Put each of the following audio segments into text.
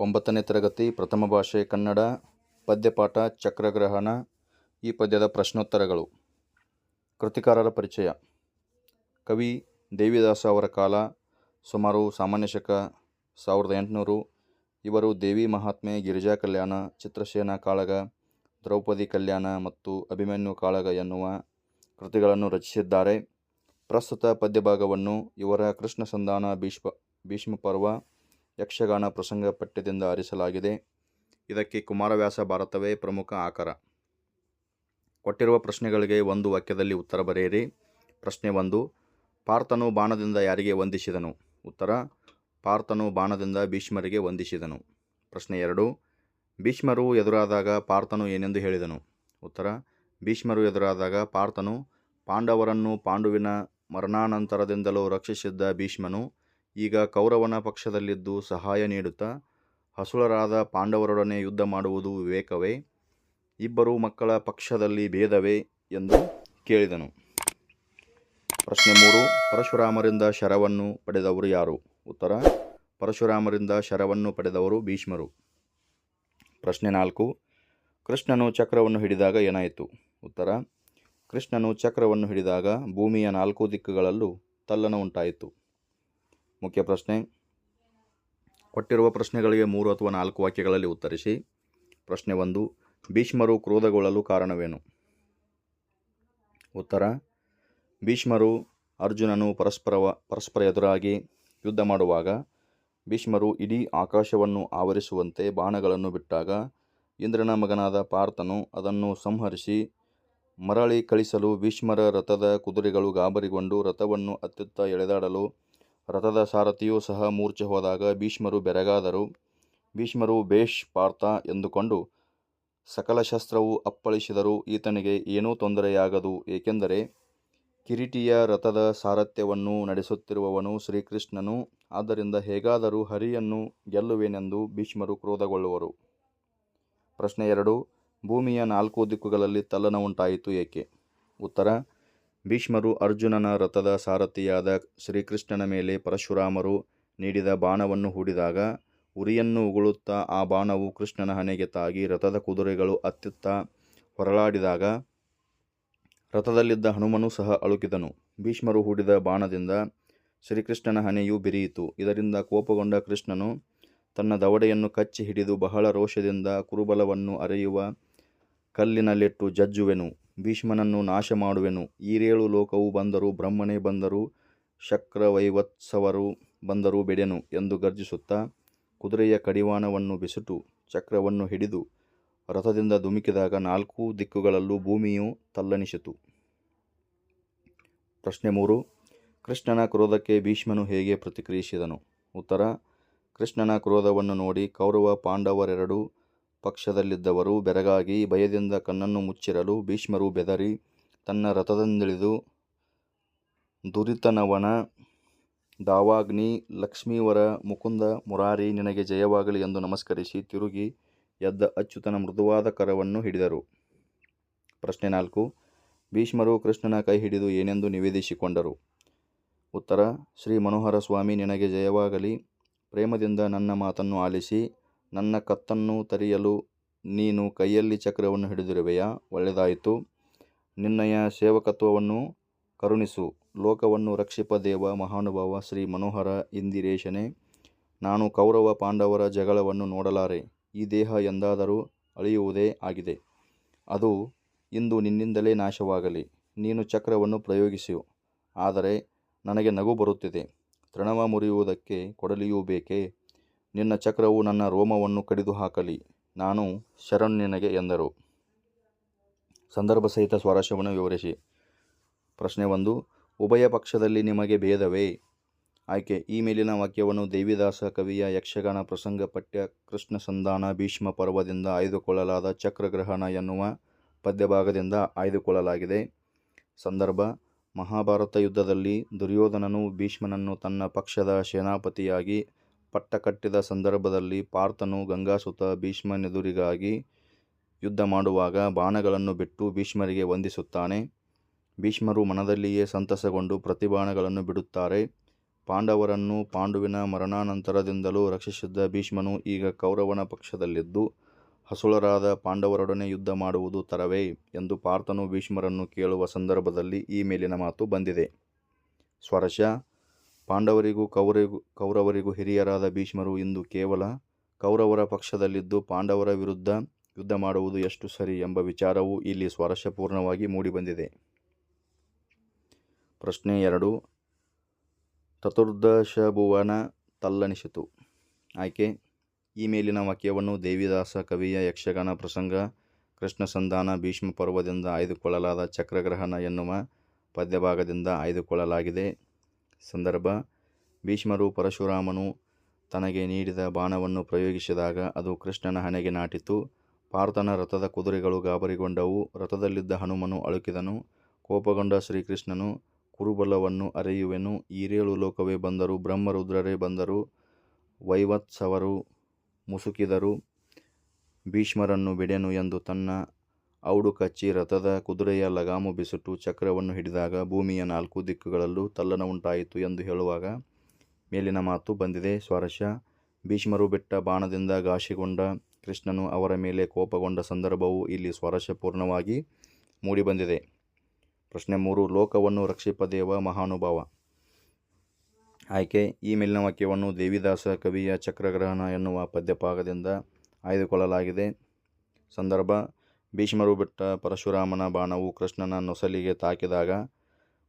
ಒಂಬತ್ತನೇ ತರಗತಿ, ಪ್ರಥಮ ಭಾಷೆ, ಕನ್ನಡ, ಪದ್ಯಪಾಠ, ಚಕ್ರಗ್ರಹಣ, ಈ ಪದ್ಯದ ಪ್ರಶ್ನೋತ್ತರಗಳು. ಕೃತಿಕಾರರ ಪರಿಚಯ. ಕವಿ ದೇವಿದಾಸ ಅವರ ಕಾಲ, ಸುಮಾರು ಸಾಮಾನ್ಯ ಶಕ, ಸಾವಿರದ ಎಂಟುನೂರು. ಇವರು ದೇವಿ ಮಹಾತ್ಮೆ, ಗಿರಿಜಾ ಕಲ್ಯಾಣ ಚಿತ್ರಸೇನ ಕಾಳಗ, ದ್ರೌಪದಿ ಕಲ್ಯಾಣ ಮತ್ತು ಅಭಿಮನ್ಯು ಕಾಳಗ ಎನ್ನುವ ಕೃತಿಗಳನ್ನು ರಚಿಸಿದ್ದಾರೆ. ಪ್ರಸ್ತುತ ಪದ್ಯಭಾಗವನ್ನು ಇವರ ಕೃಷ್ಣ ಸಂಧಾನ ಭೀಷ್ಮ ಭೀಷ್ಮ ಪರ್ವ ಯಕ್ಷಗಾನ ಪ್ರಸಂಗ ಪಠ್ಯದಿಂದ ಆರಿಸಲಾಗಿದೆ. ಇದಕ್ಕೆ ಕುಮಾರವ್ಯಾಸ ಭಾರತವೇ ಪ್ರಮುಖ ಆಕರ. ಕೊಟ್ಟಿರುವ ಪ್ರಶ್ನೆಗಳಿಗೆ ಒಂದು ವಾಕ್ಯದಲ್ಲಿ ಉತ್ತರ ಬರೆಯಿರಿ. ಪ್ರಶ್ನೆ ಒಂದು, ಪಾರ್ಥನು ಬಾಣದಿಂದ ಯಾರಿಗೆ ವಂದಿಸಿದನು? ಉತ್ತರ, ಪಾರ್ಥನು ಬಾಣದಿಂದ ಭೀಷ್ಮರಿಗೆ ವಂದಿಸಿದನು. ಪ್ರಶ್ನೆ ಎರಡು, ಭೀಷ್ಮರು ಎದುರಾದಾಗ ಪಾರ್ಥನು ಏನೆಂದು ಹೇಳಿದನು? ಉತ್ತರ, ಭೀಷ್ಮರು ಎದುರಾದಾಗ ಪಾರ್ಥನು ಪಾಂಡವರನ್ನು ಪಾಂಡುವಿನ ಮರಣಾನಂತರದಿಂದಲೂ ರಕ್ಷಿಸಿದ್ದ ಭೀಷ್ಮನು ಈಗ ಕೌರವನ ಪಕ್ಷದಲ್ಲಿದ್ದು ಸಹಾಯ ನೀಡುತ್ತಾ ಹಸುಳರಾದ ಪಾಂಡವರೊಡನೆ ಯುದ್ಧ ಮಾಡುವುದು ವಿವೇಕವೇ? ಇಬ್ಬರು ಮಕ್ಕಳ ಪಕ್ಷದಲ್ಲಿ ಭೇದವೇ? ಎಂದು ಕೇಳಿದನು. ಪ್ರಶ್ನೆ ಮೂರು, ಪರಶುರಾಮರಿಂದ ಶರವನ್ನು ಪಡೆದವರು ಯಾರು? ಉತ್ತರ, ಪರಶುರಾಮರಿಂದ ಶರವನ್ನು ಪಡೆದವರು ಭೀಷ್ಮರು. ಪ್ರಶ್ನೆ ನಾಲ್ಕು, ಕೃಷ್ಣನು ಚಕ್ರವನ್ನು ಹಿಡಿದಾಗ ಏನಾಯಿತು? ಉತ್ತರ, ಕೃಷ್ಣನು ಚಕ್ರವನ್ನು ಹಿಡಿದಾಗ ಭೂಮಿಯ ನಾಲ್ಕು ದಿಕ್ಕುಗಳಲ್ಲೂ ತಲ್ಲನ ಉಂಟಾಯಿತು. ಮುಖ್ಯ ಪ್ರಶ್ನೆ. ಕೊಟ್ಟಿರುವ ಪ್ರಶ್ನೆಗಳಿಗೆ ಮೂರು ಅಥವಾ ನಾಲ್ಕು ವಾಕ್ಯಗಳಲ್ಲಿ ಉತ್ತರಿಸಿ. ಪ್ರಶ್ನೆ ಒಂದು, ಭೀಷ್ಮರು ಕ್ರೋಧಗೊಳ್ಳಲು ಕಾರಣವೇನು? ಉತ್ತರ, ಭೀಷ್ಮರು ಅರ್ಜುನನು ಪರಸ್ಪರ ಪರಸ್ಪರ ಎದುರಾಗಿ ಯುದ್ಧ ಮಾಡುವಾಗ, ಭೀಷ್ಮರು ಇಡೀ ಆಕಾಶವನ್ನು ಆವರಿಸುವಂತೆ ಬಾಣಗಳನ್ನು ಬಿಟ್ಟಾಗ, ಇಂದ್ರನ ಮಗನಾದ ಪಾರ್ಥನು ಅದನ್ನು ಸಂಹರಿಸಿ, ಮರಳಿ ಕಳಿಸಲು ಭೀಷ್ಮರ ರಥದ ಕುದುರೆಗಳು ಗಾಬರಿಗೊಂಡು ರಥವನ್ನು ಅತ್ಯುತ್ತ ಎಳೆದಾಡಲು ರಥದ ಸಾರಥಿಯೂ ಸಹ ಮೂರ್ಛೆ ಹೋದಾಗ ಭೀಷ್ಮರು ಬೆರಗಾದರು. ಭೀಷ್ಮರು ಭೇಷ್ ಪಾರ್ಥ ಎಂದುಕೊಂಡು ಸಕಲ ಶಸ್ತ್ರವು ಅಪ್ಪಳಿಸಿದರೂ. ಈತನಿಗೆ ಏನೂ ತೊಂದರೆಯಾಗದು, ಏಕೆಂದರೆ ಕಿರೀಟಿಯ ರಥದ ಸಾರಥ್ಯವನ್ನು ನಡೆಸುತ್ತಿರುವವನು ಶ್ರೀಕೃಷ್ಣನು. ಆದ್ದರಿಂದ ಹೇಗಾದರೂ ಹರಿಯನ್ನು ಗೆಲ್ಲುವೆನೆಂದು ಭೀಷ್ಮರು ಕ್ರೋಧಗೊಳ್ಳುವರು. ಪ್ರಶ್ನೆ ಎರಡು, ಭೂಮಿಯ ನಾಲ್ಕು ದಿಕ್ಕುಗಳಲ್ಲಿ ತಲ್ಲನ ಉಂಟಾಯಿತು ಏಕೆ? ಉತ್ತರ ಭೀಷ್ಮರು ಅರ್ಜುನನ ರಥದ ಸಾರಥಿಯಾದ ಶ್ರೀಕೃಷ್ಣನ ಮೇಲೆ ಪರಶುರಾಮರು ನೀಡಿದ ಬಾಣವನ್ನು ಹೂಡಿದಾಗ ಉರಿಯನ್ನು ಉಗುಳುತ್ತಾ ಆ ಬಾಣವು ಕೃಷ್ಣನ ಹಣೆಗೆ ತಾಗಿ ರಥದ ಕುದುರೆಗಳು ಅತ್ಯುತ್ತ ಹೊರಳಾಡಿದಾಗ ರಥದಲ್ಲಿದ್ದ ಹನುಮನು ಸಹ ಅಳುಕಿದನು. ಭೀಷ್ಮರು ಹೂಡಿದ ಬಾಣದಿಂದ ಶ್ರೀಕೃಷ್ಣನ ಹಣೆಯು ಬಿರಿಯಿತು. ಇದರಿಂದ ಕೋಪಗೊಂಡ ಕೃಷ್ಣನು ತನ್ನ ದವಡೆಯನ್ನು ಕಚ್ಚಿ ಹಿಡಿದು ಬಹಳ ರೋಷದಿಂದ ಕುರುಬಲವನ್ನು ಅರೆಯುವ ಕಲ್ಲಿನಲ್ಲಿಟ್ಟು ಜಜ್ಜುವೆನು, ಭೀಷ್ಮನನ್ನು ನಾಶ ಮಾಡುವೆನು ಈರೇಳು ಲೋಕವು ಬಂದರೂ ಬ್ರಹ್ಮನೇ ಬಂದರೂ, ಶಕ್ರವೈವತ್ಸವರು ಬಂದರೂ ಬಿಡೆನು ಎಂದು ಗರ್ಜಿಸುತ್ತಾ ಕುದುರೆಯ ಕಡಿವಾಣವನ್ನು ಬಿಸಿಟು, ಚಕ್ರವನ್ನು ಹಿಡಿದು ರಥದಿಂದ ಧುಮುಕಿದಾಗ ನಾಲ್ಕು ದಿಕ್ಕುಗಳಲ್ಲೂ ಭೂಮಿಯು ತಲ್ಲಣಿಸಿತು. ಪ್ರಶ್ನೆ ಮೂರು, ಕೃಷ್ಣನ ಕ್ರೋಧಕ್ಕೆ ಭೀಷ್ಮನು ಹೇಗೆ ಪ್ರತಿಕ್ರಿಯಿಸಿದನು? ಉತ್ತರ, ಕೃಷ್ಣನ ಕ್ರೋಧವನ್ನು ನೋಡಿ ಕೌರವ ಪಾಂಡವರೆರಡೂ ಪಕ್ಷದಲ್ಲಿದ್ದವರು ಬೆರಗಾಗಿ ಭಯದಿಂದ ಕಣ್ಣನ್ನು ಮುಚ್ಚಿರಲು ಭೀಷ್ಮರು ಬೆದರಿ ತನ್ನ ರಥದಿಂದಿಳಿದು ದುರಿತನವನ ದಾವಾಗ್ನಿ ಲಕ್ಷ್ಮೀವರ ಮುಕುಂದ ಮುರಾರಿ ನಿನಗೆ ಜಯವಾಗಲಿ ಎಂದು ನಮಸ್ಕರಿಸಿ ತಿರುಗಿ ಎದ್ದ ಅಚ್ಯುತನ ಮೃದುವಾದ ಕರವನ್ನು ಹಿಡಿದರು. ಪ್ರಶ್ನೆ ನಾಲ್ಕು. ಭೀಷ್ಮರು ಕೃಷ್ಣನ ಕೈ ಹಿಡಿದು ಏನೆಂದು ನಿವೇದಿಸಿಕೊಂಡರು? ಉತ್ತರ. ಶ್ರೀ ಮನೋಹರ ಸ್ವಾಮಿ ನಿನಗೆ ಜಯವಾಗಲಿ. ಪ್ರೇಮದಿಂದ ನನ್ನ ಮಾತನ್ನು ಆಲಿಸಿ. ನನ್ನ ಕತ್ತನ್ನು ತರಿಯಲು ನೀನು ಕೈಯಲ್ಲಿ ಚಕ್ರವನ್ನು ಹಿಡಿದಿರುವೆಯಾ? ಒಳ್ಳೆಯದಾಯಿತು. ನಿನ್ನಯ ಸೇವಕತ್ವವನ್ನು ಕರುಣಿಸು. ಲೋಕವನ್ನು ರಕ್ಷಿಪ ದೇವ ಮಹಾನುಭಾವ ಶ್ರೀ ಮನೋಹರ ಇಂದಿರೇಶನೇ. ನಾನು ಕೌರವ ಪಾಂಡವರ ಜಗಳವನ್ನು ನೋಡಲಾರೆ. ಈ ದೇಹ ಎಂದಾದರೂ ಅಳಿಯುವುದೇ ಆಗಿದೆ. ಅದು ಇಂದು ನಿನ್ನಿಂದಲೇ ನಾಶವಾಗಲಿ. ನೀನು ಚಕ್ರವನ್ನು ಪ್ರಯೋಗಿಸು. ಆದರೆ ನನಗೆ ನಗು ಬರುತ್ತಿದೆ. ತೃಣವ ಮುರಿಯುವುದಕ್ಕೆ ಕೊಡಲಿಯೂ ಬೇಕೇ? ನಿನ್ನ ಚಕ್ರವು ನನ್ನ ರೋಮವನ್ನು ಕಡಿದು ಹಾಕಲಿ ನಾನು ಶರಣ್ ನಿನಗೆ ಎಂದರು. ಸಂದರ್ಭ ಸಹಿತ ಸ್ವಾರಸ್ಯವನ್ನು ವಿವರಿಸಿ. ಪ್ರಶ್ನೆ ಒಂದು, ಉಭಯ ಪಕ್ಷದಲ್ಲಿ ನಿಮಗೆ ಭೇದವೇ? ಆಯ್ಕೆ, ಈ ಮೇಲಿನ ವಾಕ್ಯವನ್ನು ದೇವಿದಾಸ ಕವಿಯ ಯಕ್ಷಗಾನ ಪ್ರಸಂಗ ಪಠ್ಯ ಕೃಷ್ಣ ಸಂಧಾನ ಭೀಷ್ಮ ಪರ್ವದಿಂದ ಆಯ್ದುಕೊಳ್ಳಲಾದ ಚಕ್ರಗ್ರಹಣ ಎನ್ನುವ ಪದ್ಯಭಾಗದಿಂದ ಆಯ್ದುಕೊಳ್ಳಲಾಗಿದೆ. ಸಂದರ್ಭ, ಮಹಾಭಾರತ ಯುದ್ಧದಲ್ಲಿ ದುರ್ಯೋಧನನು ಭೀಷ್ಮನನ್ನು ತನ್ನ ಪಕ್ಷದ ಸೇನಾಪತಿಯಾಗಿ ಪಟ್ಟ ಕಟ್ಟಿದ ಸಂದರ್ಭದಲ್ಲಿ ಪಾರ್ಥನು ಗಂಗಾಸುತ ಭೀಷ್ಮನೆದುರಿಗಾಗಿ ಯುದ್ಧ ಮಾಡುವಾಗ ಬಾಣಗಳನ್ನು ಬಿಟ್ಟು ಭೀಷ್ಮರಿಗೆ ವಂದಿಸುತ್ತಾನೆ ಭೀಷ್ಮರು ಮನದಲ್ಲಿಯೇ ಸಂತಸಗೊಂಡು ಪ್ರತಿಬಾಣಗಳನ್ನು ಬಿಡುತ್ತಾರೆ ಪಾಂಡವರನ್ನು ಪಾಂಡುವಿನ ಮರಣಾನಂತರದಿಂದಲೂ ರಕ್ಷಿಸಿದ್ದ ಭೀಷ್ಮನು ಈಗ ಕೌರವನ ಪಕ್ಷದಲ್ಲಿದ್ದು, ಹಸುಳರಾದ ಪಾಂಡವರೊಡನೆ ಯುದ್ಧ ಮಾಡುವುದು ತರವೇ ಎಂದು ಪಾರ್ಥನು ಭೀಷ್ಮರನ್ನು ಕೇಳುವ ಸಂದರ್ಭದಲ್ಲಿ ಈ ಮೇಲಿನ ಮಾತು ಬಂದಿದೆ. ಸ್ವಾರಸ್ಯ ಪಾಂಡವರಿಗೂ ಕೌರವರಿಗೂ ಕೌರವರಿಗೂ ಹಿರಿಯರಾದ ಭೀಷ್ಮರು ಇಂದು ಕೇವಲ ಕೌರವರ ಪಕ್ಷದಲ್ಲಿದ್ದು ಪಾಂಡವರ ವಿರುದ್ಧ ಯುದ್ಧ ಮಾಡುವುದು ಎಷ್ಟು ಸರಿ ಎಂಬ ವಿಚಾರವು ಇಲ್ಲಿ ಸ್ವಾರಸ್ಯಪೂರ್ಣವಾಗಿ ಮೂಡಿಬಂದಿದೆ. ಪ್ರಶ್ನೆ ಎರಡು ಚತುರ್ದಶಭುವನ ತಲ್ಲಣಿಸಿತು. ಆಯ್ಕೆ ಈ ಮೇಲಿನ ವಾಕ್ಯವನ್ನು ದೇವಿದಾಸ ಕವಿಯ ಯಕ್ಷಗಾನ ಪ್ರಸಂಗ, ಕೃಷ್ಣ ಸಂಧಾನ, ಭೀಷ್ಮ ಪರ್ವದಿಂದ ಆಯ್ದುಕೊಳ್ಳಲಾದ ಚಕ್ರಗ್ರಹಣ ಎನ್ನುವ ಪದ್ಯಭಾಗದಿಂದ ಆಯ್ದುಕೊಳ್ಳಲಾಗಿದೆ. ಸಂದರ್ಭ ಭೀಷ್ಮರು ಪರಶುರಾಮನು ತನಗೆ ನೀಡಿದ ಬಾಣವನ್ನು ಪ್ರಯೋಗಿಸಿದಾಗ ಅದು ಕೃಷ್ಣನ ಹಣೆಗೆ ನಾಟಿತು. ಪಾರ್ಥನ ರಥದ ಕುದುರೆಗಳು ಗಾಬರಿಗೊಂಡವು. ರಥದಲ್ಲಿದ್ದ ಹನುಮನು ಅಳುಕಿದನು. ಕೋಪಗೊಂಡ ಶ್ರೀಕೃಷ್ಣನು, ಕುರುಬಲವನ್ನು ಅರೆಯುವೆನು. ಈರೇಳು ಲೋಕವೇ ಬಂದರು ಬ್ರಹ್ಮರುದ್ರರೇ ಬಂದರು ವೈವತ್ಸವರು ಮುಸುಕಿದರು ಭೀಷ್ಮರನ್ನು ಬಿಡೆನು ಎಂದು ತನ್ನ ಔಡು ಕಚ್ಚಿ ರಥದ ಕುದುರೆಯ ಲಗಾಮು ಬಿಸುಟು ಚಕ್ರವನ್ನು ಹಿಡಿದಾಗ ಭೂಮಿಯ ನಾಲ್ಕು ದಿಕ್ಕುಗಳಲ್ಲೂ ತಲ್ಲಣವುಂಟಾಯಿತು ಎಂದು ಹೇಳುವಾಗ ಮೇಲಿನ ಮಾತು ಬಂದಿದೆ. ಸ್ವಾರಸ್ಯ ಭೀಷ್ಮರು ಬಿಟ್ಟ ಬಾಣದಿಂದ ಘಾಸಿಗೊಂಡ ಕೃಷ್ಣನು ಅವರ ಮೇಲೆ ಕೋಪಗೊಂಡ ಸಂದರ್ಭವು ಇಲ್ಲಿ ಸ್ವಾರಸ್ಯಪೂರ್ಣವಾಗಿ ಮೂಡಿಬಂದಿದೆ. ಪ್ರಶ್ನೆ ಮೂರು, ಲೋಕವನ್ನು ರಕ್ಷಿಪದೇವ ಮಹಾನುಭಾವ. ಆಯ್ಕೆ, ಈ ಮೇಲಿನ ವಾಕ್ಯವನ್ನು ದೇವಿದಾಸ ಕವಿಯ ಚಕ್ರಗ್ರಹಣ ಎನ್ನುವ ಪದ್ಯಭಾಗದಿಂದ ಆಯ್ದುಕೊಳ್ಳಲಾಗಿದೆ. ಸಂದರ್ಭ ಭೀಷ್ಮರು ಬಿಟ್ಟ ಪರಶುರಾಮನ ಬಾಣವು ಕೃಷ್ಣನ ನೊಸಲಿಗೆ ತಾಕಿದಾಗ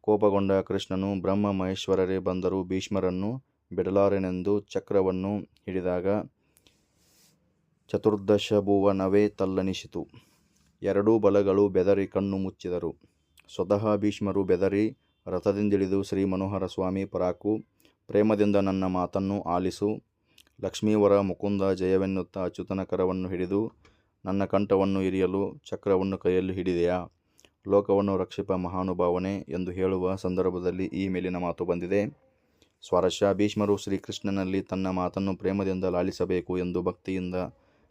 ಕೋಪಗೊಂಡ ಕೃಷ್ಣನು ಬ್ರಹ್ಮ ಮಹೇಶ್ವರರೇ ಬಂದರೂ ಭೀಷ್ಮರನ್ನು ಬಿಡಲಾರೆನೆಂದು ಚಕ್ರವನ್ನು ಹಿಡಿದಾಗ ಚತುರ್ದಶ ಚತುರ್ದಶಭುವನವೇ ತಲ್ಲನಿಸಿತು ಎರಡೂ ಬಲಗಳು ಬೆದರಿ ಕಣ್ಣು ಮುಚ್ಚಿದರು. ಸ್ವತಃ ಭೀಷ್ಮರು ಬೆದರಿ ರಥದಿಂದಿಳಿದು ಶ್ರೀ ಮನೋಹರ ಸ್ವಾಮಿ ಪರಾಕು ಪ್ರೇಮದಿಂದ ನನ್ನ ಮಾತನ್ನು ಆಲಿಸು. ಲಕ್ಷ್ಮೀವರ ಮುಕುಂದ ಜಯವೆನ್ನುತ್ತಾ ಅಚ್ಯುತನ ಕರವನ್ನು ಹಿಡಿದು ನನ್ನ ಕಂಠವನ್ನು ಇರಿಯಲು ಚಕ್ರವನ್ನು ಕೈಯಲ್ಲಿ ಹಿಡಿದೆಯಾ, ಲೋಕವನ್ನು ರಕ್ಷಿಪ ಮಹಾನುಭಾವನೆ ಎಂದು ಹೇಳುವ ಸಂದರ್ಭದಲ್ಲಿ ಈ ಮೇಲಿನ ಮಾತು ಬಂದಿದೆ. ಸ್ವಾರಸ್ಯ ಭೀಷ್ಮರು ಶ್ರೀಕೃಷ್ಣನಲ್ಲಿ ತನ್ನ ಮಾತನ್ನು ಪ್ರೇಮದಿಂದ ಲಾಲಿಸಬೇಕು ಎಂದು ಭಕ್ತಿಯಿಂದ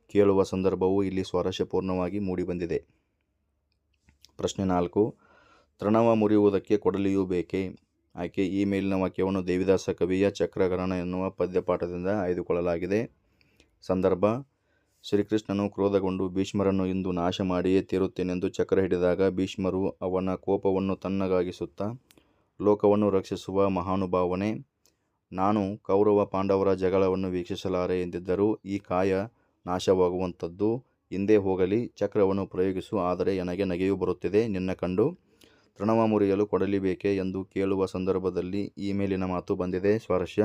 ಕೇಳುವ ಸಂದರ್ಭವು ಇಲ್ಲಿ ಸ್ವಾರಸ್ಯಪೂರ್ಣವಾಗಿ ಮೂಡಿಬಂದಿದೆ. ಪ್ರಶ್ನೆ ನಾಲ್ಕು ತೃಣವ ಮುರಿಯುವುದಕ್ಕೆ ಕೊಡಲಿಯೂ ಬೇಕೇ. ಆಕೆ ಈ ಮೇಲಿನ ವಾಕ್ಯವನ್ನು ದೇವಿದಾಸ ಕವಿಯ ಚಕ್ರಗರಣ ಎನ್ನುವ ಪದ್ಯಪಾಠದಿಂದ ಆಯ್ದುಕೊಳ್ಳಲಾಗಿದೆ. ಸಂದರ್ಭ ಶ್ರೀಕೃಷ್ಣನು ಕ್ರೋಧಗೊಂಡು ಭೀಷ್ಮರನ್ನು ಇಂದು ನಾಶ ಮಾಡಿಯೇ ತೀರುತ್ತೇನೆಂದು ಚಕ್ರ ಹಿಡಿದಾಗ ಭೀಷ್ಮರು ಅವನ ಕೋಪವನ್ನು ತಣ್ಣಗಾಗಿಸುತ್ತಾ, ಲೋಕವನ್ನು ರಕ್ಷಿಸುವ ಮಹಾನುಭಾವನೆ, ನಾನು ಕೌರವ ಪಾಂಡವರ ಜಗಳವನ್ನು ವೀಕ್ಷಿಸಲಾರೆ ಎಂದಿದ್ದರೂ ಈ ಕಾಯ ನಾಶವಾಗುವಂಥದ್ದು ಹಿಂದೆ ಹೋಗಲಿ. ಚಕ್ರವನ್ನು ಪ್ರಯೋಗಿಸು, ಆದರೆ ನನಗೆ ನಗೆಯು ಬರುತ್ತಿದೆ ನಿನ್ನ ಕಂಡು ತೃಣವ ಮುರಿಯಲು ಕೊಡಲಿ ಬೇಕೇ ಎಂದು ಕೇಳುವ ಸಂದರ್ಭದಲ್ಲಿ ಈ ಮೇಲಿನ ಮಾತು ಬಂದಿದೆ. ಸ್ವಾರಸ್ಯ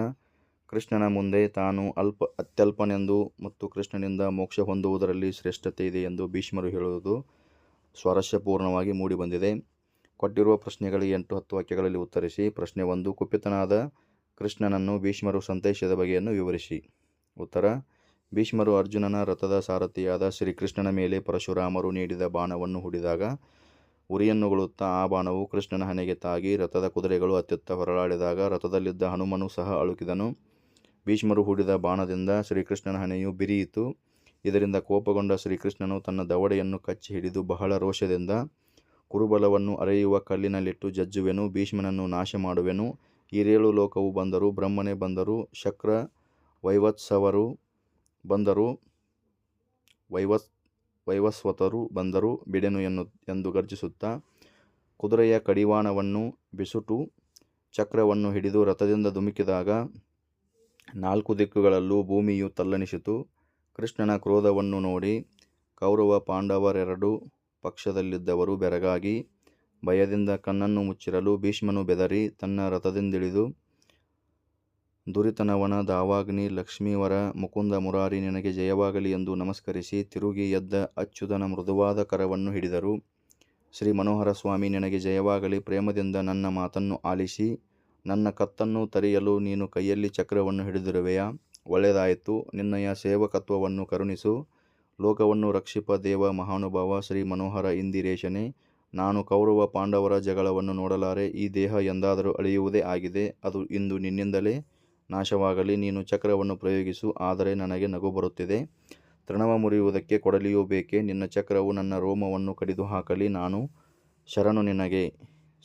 ಕೃಷ್ಣನ ಮುಂದೆ ತಾನು ಅಲ್ಪ ಅತ್ಯಲ್ಪನೆಂದು ಮತ್ತು ಕೃಷ್ಣನಿಂದ ಮೋಕ್ಷ ಹೊಂದುವುದರಲ್ಲಿ ಶ್ರೇಷ್ಠತೆ ಇದೆ ಎಂದು ಭೀಷ್ಮರು ಹೇಳುವುದು ಸ್ವಾರಸ್ಯಪೂರ್ಣವಾಗಿ ಮೂಡಿಬಂದಿದೆ. ಕೊಟ್ಟಿರುವ ಪ್ರಶ್ನೆಗಳಿಗೆ ಎಂಟು ಹತ್ತು ವಾಕ್ಯಗಳಲ್ಲಿ ಉತ್ತರಿಸಿ. ಪ್ರಶ್ನೆ ಒಂದು, ಕುಪಿತನಾದ ಕೃಷ್ಣನನ್ನು ಭೀಷ್ಮರು ಸಂತೈಸಿದ ಬಗೆಯನ್ನು ವಿವರಿಸಿ. ಉತ್ತರ, ಭೀಷ್ಮರು ಅರ್ಜುನನ ರಥದ ಸಾರಥಿಯಾದ ಶ್ರೀಕೃಷ್ಣನ ಮೇಲೆ ಪರಶುರಾಮರು ನೀಡಿದ ಬಾಣವನ್ನು ಹೂಡಿದಾಗ, ಉರಿಯನ್ನುಗಳುತ್ತಾ ಆ ಬಾಣವು ಕೃಷ್ಣನ ಹಣೆಗೆ ತಾಗಿ ರಥದ ಕುದುರೆಗಳು ಅತ್ಯುತ್ತ ಹೊರಳಾಡಿದಾಗ ರಥದಲ್ಲಿದ್ದ ಹನುಮನು ಸಹ ಅಳುಕಿದನು. ಭೀಷ್ಮರು ಹೂಡಿದ ಬಾಣದಿಂದ ಶ್ರೀಕೃಷ್ಣನ ಹಣೆಯು ಬಿರಿಯಿತು. ಇದರಿಂದ ಕೋಪಗೊಂಡ ಶ್ರೀಕೃಷ್ಣನು ತನ್ನ ದವಡೆಯನ್ನು ಕಚ್ಚಿ ಹಿಡಿದು ಬಹಳ ರೋಷದಿಂದ, ಕುರುಬಲವನ್ನು ಅರೆಯುವ ಕಲ್ಲಿನಲ್ಲಿಟ್ಟು ಜಜ್ಜುವೆನು. ಭೀಷ್ಮನನ್ನು ನಾಶ ಮಾಡುವೆನು. ಹಿರೇಳು ಲೋಕವು ಬಂದರು, ಬ್ರಹ್ಮನೇ ಬಂದರು, ಶಕ್ರ ವೈವತ್ಸವರು ಬಂದರು ವೈವತ್ ವೈವಸ್ವತರು ಬಂದರು ಬಿಡೆನು ಎನ್ನು, ಎಂದು ಗರ್ಜಿಸುತ್ತಾ, ಕುದುರೆಯ ಕಡಿವಾಣವನ್ನು ಬಿಸುಟು, ಚಕ್ರವನ್ನು ಹಿಡಿದು ರಥದಿಂದ ಧುಮುಕಿದಾಗ ನಾಲ್ಕು ದಿಕ್ಕುಗಳಲ್ಲೂ ಭೂಮಿಯು ತಲ್ಲಣಿಸಿತು. ಕೃಷ್ಣನ ಕ್ರೋಧವನ್ನು ನೋಡಿ ಕೌರವ ಪಾಂಡವರೆರಡು ಪಕ್ಷದಲ್ಲಿದ್ದವರು ಬೆರಗಾಗಿ ಭಯದಿಂದ ಕಣ್ಣನ್ನು ಮುಚ್ಚಿರಲು ಭೀಷ್ಮನು ಬೆದರಿ ತನ್ನ ರಥದಿಂದಿಳಿದು, ದುರಿತನವನ ದಾವಾಗ್ನಿ ಲಕ್ಷ್ಮೀವರ ಮುಕುಂದ ಮುರಾರಿ ನಿನಗೆ ಜಯವಾಗಲಿ ಎಂದು ನಮಸ್ಕರಿಸಿ ತಿರುಗಿ ಎದ್ದ ಅಚ್ಯುತನ ಮೃದುವಾದ ಕರವನ್ನು ಹಿಡಿದರು. ಶ್ರೀ ಮನೋಹರ ಸ್ವಾಮಿ ನಿನಗೆ ಜಯವಾಗಲಿ ಪ್ರೇಮದಿಂದ ನನ್ನ ಮಾತನ್ನು ಆಲಿಸಿ ನನ್ನ ಕತ್ತನ್ನು ತರಿಯಲು ನೀನು ಕೈಯಲ್ಲಿ ಚಕ್ರವನ್ನು ಹಿಡಿದಿರುವೆಯಾ, ಒಳ್ಳೆಯದಾಯಿತು. ನಿನ್ನಯ ಸೇವಕತ್ವವನ್ನು ಕರುಣಿಸು. ಲೋಕವನ್ನು ರಕ್ಷಿಪ ದೇವ ಮಹಾನುಭಾವ ಶ್ರೀ ಮನೋಹರ ಇಂದಿರೇಶನೇ, ನಾನು ಕೌರವ ಪಾಂಡವರ ಜಗಳವನ್ನು ನೋಡಲಾರೆ. ಈ ದೇಹ ಎಂದಾದರೂ ಅಳಿಯುವುದೇ ಆಗಿದೆ. ಅದು ಇಂದು ನಿನ್ನಿಂದಲೇ ನಾಶವಾಗಲಿ. ನೀನು ಚಕ್ರವನ್ನು ಪ್ರಯೋಗಿಸು ಆದರೆ ನನಗೆ ನಗು ಬರುತ್ತಿದೆ. ತೃಣವ ಮುರಿಯುವುದಕ್ಕೆ ಕೊಡಲಿಯೂ ಬೇಕೇ. ನಿನ್ನ ಚಕ್ರವು ನನ್ನ ರೋಮವನ್ನು ಕಡಿದು ಹಾಕಲಿ. ನಾನು ಶರಣು ನಿನಗೆ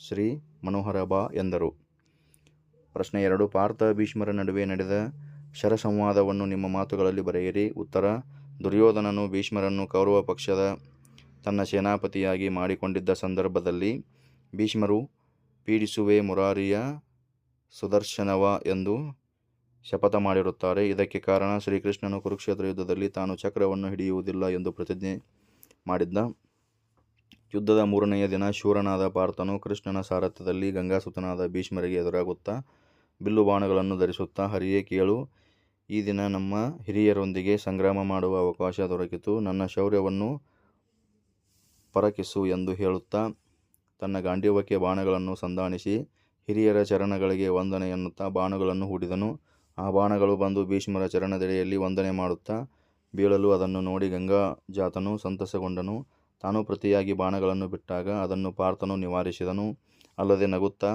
ಶ್ರೀ ಮನೋಹರ ಬಾ ಎಂದರು. ಪ್ರಶ್ನೆ ಎರಡು. ಪಾರ್ಥ ಭೀಷ್ಮರ ನಡುವೆ ನಡೆದ ಶರಸಂವಾದವನ್ನು ನಿಮ್ಮ ಮಾತುಗಳಲ್ಲಿ ಬರೆಯಿರಿ. ಉತ್ತರ, ದುರ್ಯೋಧನನು ಭೀಷ್ಮರನ್ನು ಕೌರವ ಪಕ್ಷದ ತನ್ನ ಸೇನಾಪತಿಯಾಗಿ ಮಾಡಿಕೊಂಡಿದ್ದ ಸಂದರ್ಭದಲ್ಲಿ, ಭೀಷ್ಮರು ಪೀಡಿಸುವೆ ಮುರಾರಿಯ ಸುದರ್ಶನವ ಎಂದು ಶಪಥ ಮಾಡಿರುತ್ತಾರೆ. ಇದಕ್ಕೆ ಕಾರಣ ಶ್ರೀಕೃಷ್ಣನು ಕುರುಕ್ಷೇತ್ರ ಯುದ್ಧದಲ್ಲಿ ತಾನು ಚಕ್ರವನ್ನು ಹಿಡಿಯುವುದಿಲ್ಲ ಎಂದು ಪ್ರತಿಜ್ಞೆ ಮಾಡಿದ್ದ. ಯುದ್ಧದ ಮೂರನೆಯ ದಿನ ಶೂರನಾದ ಪಾರ್ಥನು ಕೃಷ್ಣನ ಸಾರಥ್ಯದಲ್ಲಿ ಗಂಗಾಸುತನಾದ ಭೀಷ್ಮರಿಗೆ ಎದುರಾಗುತ್ತಾ ಬಿಲ್ಲು ಬಾಣಗಳನ್ನು ಧರಿಸುತ್ತಾ ಹರಿಯೇ ಕೇಳು. ಈ ದಿನ ನಮ್ಮ ಹಿರಿಯರೊಂದಿಗೆ ಸಂಗ್ರಾಮ ಮಾಡುವ ಅವಕಾಶ ದೊರಕಿತು. ನನ್ನ ಶೌರ್ಯವನ್ನು ಪರಕಿಸು ಎಂದು ಹೇಳುತ್ತಾ ತನ್ನ ಗಾಂಡೀವಕ್ಕೆ ಬಾಣಗಳನ್ನು ಸಂಧಾನಿಸಿ ಹಿರಿಯರ ಚರಣಗಳಿಗೆ ವಂದನೆ ಎನ್ನುತ್ತಾ ಬಾಣಗಳನ್ನು ಹೂಡಿದನು. ಆ ಬಾಣಗಳು ಬಂದು ಭೀಷ್ಮರ ಚರಣದೆಡೆಯಲ್ಲಿ ವಂದನೆ ಮಾಡುತ್ತಾ ಬೀಳಲು ಅದನ್ನು ನೋಡಿ ಗಂಗಾ ಜಾತನು ಸಂತಸಗೊಂಡನು. ತಾನು ಪ್ರತಿಯಾಗಿ ಬಾಣಗಳನ್ನು ಬಿಟ್ಟಾಗ ಅದನ್ನು ಪಾರ್ಥನು ನಿವಾರಿಸಿದನು. ಅಲ್ಲದೆ ನಗುತ್ತಾ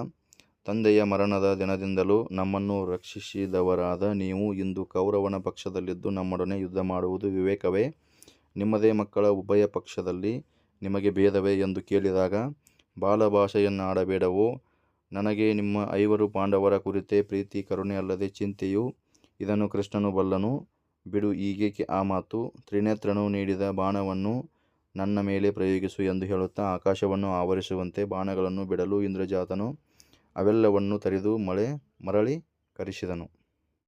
ತಂದೆಯ ಮರಣದ ದಿನದಿಂದಲೂ ನಮ್ಮನ್ನು ರಕ್ಷಿಸಿದವರಾದ ನೀವು ಇಂದು ಕೌರವನ ಪಕ್ಷದಲ್ಲಿದ್ದು ನಮ್ಮೊಡನೆ ಯುದ್ಧ ಮಾಡುವುದು ವಿವೇಕವೇ? ನಿಮ್ಮದೇ ಮಕ್ಕಳ ಉಭಯ ಪಕ್ಷದಲ್ಲಿ ನಿಮಗೆ ಭೇದವೇ ಎಂದು ಕೇಳಿದಾಗ, ಬಾಲಭಾಷೆಯನ್ನಾಡಬೇಡವೋ? ನನಗೆ ನಿಮ್ಮ ಐವರು ಪಾಂಡವರ ಕುರಿತೇ ಪ್ರೀತಿ, ಕರುಣೆ ಅಲ್ಲದೆ ಚಿಂತೆಯು, ಇದನ್ನು ಕೃಷ್ಣನು ಬಲ್ಲನು. ಬಿಡು ಈಗೇಕೆ ಆ ಮಾತು? ತ್ರಿನೇತ್ರನು ನೀಡಿದ ಬಾಣವನ್ನು ನನ್ನ ಮೇಲೆ ಪ್ರಯೋಗಿಸು ಎಂದು ಹೇಳುತ್ತಾ ಆಕಾಶವನ್ನು ಆವರಿಸುವಂತೆ ಬಾಣಗಳನ್ನು ಬಿಡಲು ಇಂದ್ರಜಾತನು ಅವೆಲ್ಲವನ್ನೂ ತರಿದು ಮಳೆ ಮರಳಿ ಕರೆಸಿದನು.